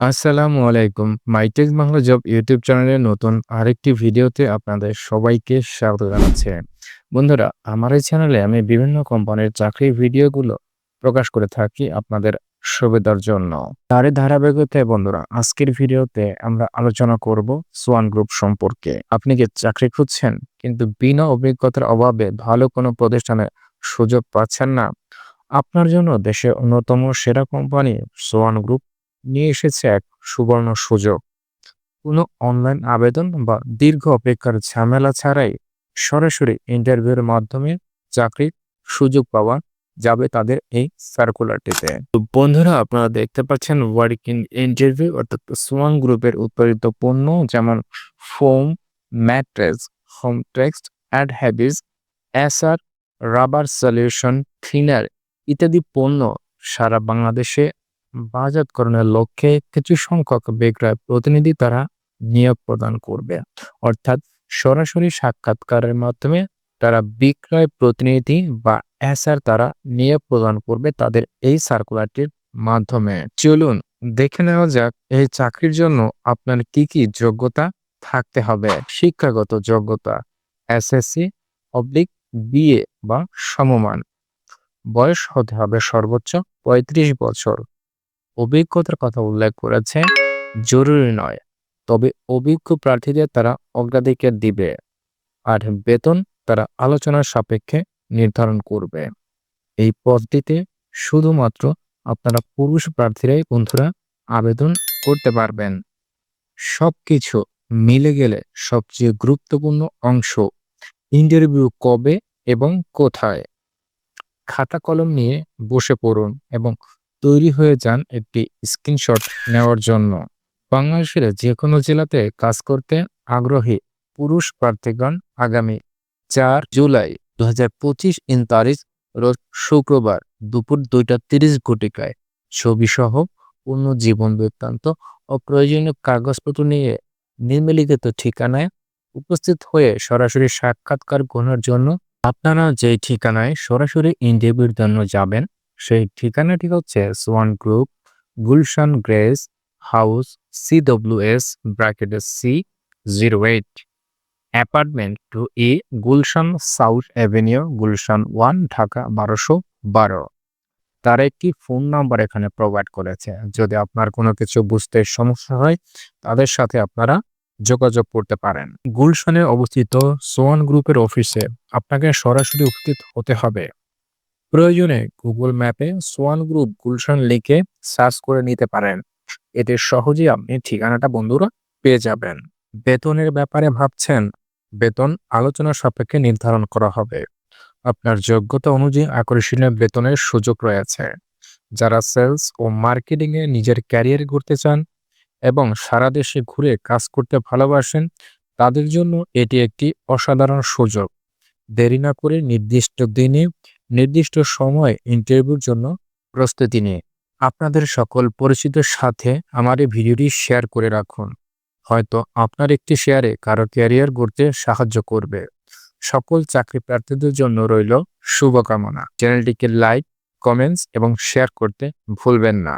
আসসালামু আলাইকুম। MyTech Bangla job YouTube চ্যানেলের নতুন আরেকটি ভিডিওতে আপনাদের সবাইকে স্বাগত জানাচ্ছি। বন্ধুরা, আমার এই চ্যানেলে আমি বিভিন্ন কোম্পানির চাকরির ভিডিওগুলো প্রকাশ করে থাকি আপনাদের সুবিধার জন্য। তারই ধারাবাহিকতায় বন্ধুরা, আজকের ভিডিওতে আমরা আলোচনা করব সোয়ান গ্রুপ সম্পর্কে। আপনি কি চাকরি খুঁজছেন কিন্তু বিনা অভিজ্ঞতার অভাবে ভালো কোনো প্রতিষ্ঠানে সুযোগ পাচ্ছেন না? আপনার জন্য দেশের অন্যতম সেরা কোম্পানি সোয়ান গ্রুপ নিয়ে এসেছে এক সুবর্ণ সুযোগ। কোনো অনলাইন আবেদন বা দীর্ঘ অপেক্ষার ঝামেলা ছাড়াই সরাসরি ইন্টারভিউর মাধ্যমে চাকরির সুযোগ পাওয়া যাবে তাদের এই সার্কুলারটিতে। বন্ধুরা, আপনারা দেখতে পাচ্ছেন ওয়ার্কিং ইন্টারভিউ অর্থাৎ সোয়ান গ্রুপের উৎপাদিত পণ্য যেমন foam, mattress, home text, adhesives SR, rubber solution, cleaner ইত্যাদি পণ্য সারা বাংলাদেশে বাজারকরণের লক্ষ্যে কিছু সংখ্যক বিক্রয় প্রতিনিধি তারা নিয়োগ প্রদান করবে। অর্থাৎ সরাসরি সাক্ষাৎকারের মাধ্যমে তারা বিক্রয় প্রতিনিধি বা এসআর তারা নিয়োগ প্রদান করবে তাদের এই সার্কুলারটির মাধ্যমে। চলুন দেখে নেওয়া যাক, এই চাকরির জন্য আপনার কি কি যোগ্যতা থাকতে হবে? শিক্ষাগত যোগ্যতা, এসএসসি, অবলিক, বিএ বা সমমান। বয়স হতে হবে সর্বোচ্চ পঁয়ত্রিশ বছর। অভিজ্ঞতার কথা উল্লেখ করেছে, জরুরি নয়, তবে অভিজ্ঞ প্রার্থীদের তারা অগ্রাধিকার দিবে আর বেতন তারা আলোচনার সাপেক্ষে নির্ধারণ করবে। এই পদটিতে শুধুমাত্র আপনারা পুরুষ প্রার্থীরাই বন্ধুরা আবেদন করতে পারবেন। সবকিছু মিলে গেলে সবচেয়ে গুরুত্বপূর্ণ অংশ, ইন্টারভিউ কবে এবং কোথায়? খাতা কলম নিয়ে বসে পড়ুন এবং তৈরি হয়ে যান একটি স্ক্রিনশট নেওয়ার জন্য। বাংলাদেশের যে কোনো জেলাতে কাজ করতে আগ্রহী পুরুষ প্রার্থীগণ আগামী চার জুলাই দু হাজার পঁচিশ ইন তারিখ, রোজ শুক্রবার দুপুর দুইটা তিরিশ ঘটিকায়। ছবি সহ পূর্ণ জীবন বৃত্তান্ত ও প্রয়োজনীয় কাগজপত্র নিয়ে নিম্নলিখিত ঠিকানায় উপস্থিত হয়ে সরাসরি সাক্ষাৎকার গ্রহণের জন্য আপনারা যেই ঠিকানায় সরাসরি ইন্টারভিউর জন্য যাবেন সেই ঠিকানাটি হচ্ছে Swan group Gulshan Grace House C W S ব্র্যাকেটের C zero eight apartment two A Gulshan South Avenue Gulshan one Dhaka বারোশো বারো। তার একটি ফোন নাম্বার এখানে প্রোভাইড করেছে। যদি আপনার কোনো কিছু বুঝতে সমস্যা হয়, তাদের সাথে আপনারা যোগাযোগ করতে পারেন। গুলশানে অবস্থিত সোয়ান গ্রুপের অফিসে আপনাকে সরাসরি উপস্থিত হতে হবে। প্রয়োজনে গুগল ম্যাপে সোয়ান গ্রুপ গুলশান লিখে সার্চ করে নিতে পারেন। এতে সহজেই আপনি ঠিকানাটা বন্ধুরা পেয়ে যাবেন। বেতনের ব্যাপারে ভাবছেন? বেতন আলোচনা সাপেক্ষে নির্ধারণ করা হবে। আপনার যোগ্যতা অনুযায়ী আকর্ষণীয় বেতনের সুযোগ রয়েছে। যারা সেলস ও মার্কেটিং এ নিজের ক্যারিয়ার করতে চান এবং সারা দেশে ঘুরে কাজ করতে ভালোবাসেন, তাদের জন্য এটি একটি অসাধারণ সুযোগ। দেরি না করে নির্দিষ্ট দিনে নির্দিষ্ট সময় ইন্টারভিউর জন্য প্রস্তুতি নিয়ে। আপনাদের সকল পরিচিতের সাথে আমার এই ভিডিওটি শেয়ার করে রাখুন। হয়তো আপনার একটি শেয়ারে কারও ক্যারিয়ার গড়তে সাহায্য করবে। সকল চাকরি প্রার্থীদের জন্য রইল শুভকামনা। চ্যানেলটিকে লাইক কমেন্টস এবং শেয়ার করতে ভুলবেন না।